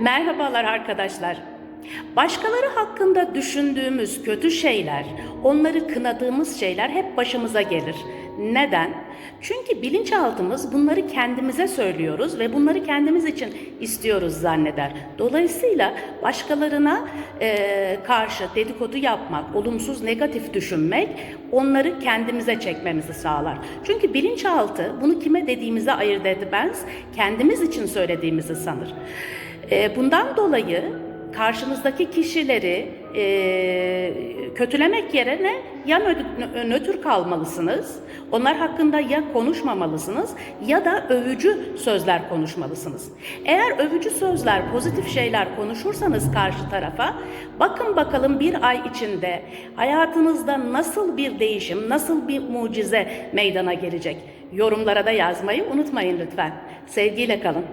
Merhabalar arkadaşlar. Başkaları hakkında düşündüğümüz kötü şeyler, onları kınadığımız şeyler hep başımıza gelir. Neden? Çünkü bilinçaltımız bunları kendimize söylüyoruz ve bunları kendimiz için istiyoruz zanneder. Dolayısıyla başkalarına eee, karşı dedikodu yapmak, olumsuz, negatif düşünmek onları kendimize çekmemizi sağlar. Çünkü bilinçaltı bunu kime dediğimize ayırt etmez, kendimiz için söylediğimizi sanır. Eee, bundan dolayı karşınızdaki kişileri eee, kötülemek yerine ya nö- nötr kalmalısınız, onlar hakkında ya konuşmamalısınız ya da övücü sözler konuşmalısınız. Eğer övücü sözler, pozitif şeyler konuşursanız karşı tarafa, bakın bakalım bir ay içinde hayatınızda nasıl bir değişim, nasıl bir mucize meydana gelecek. Yorumlara da yazmayı unutmayın lütfen. Sevgiyle kalın.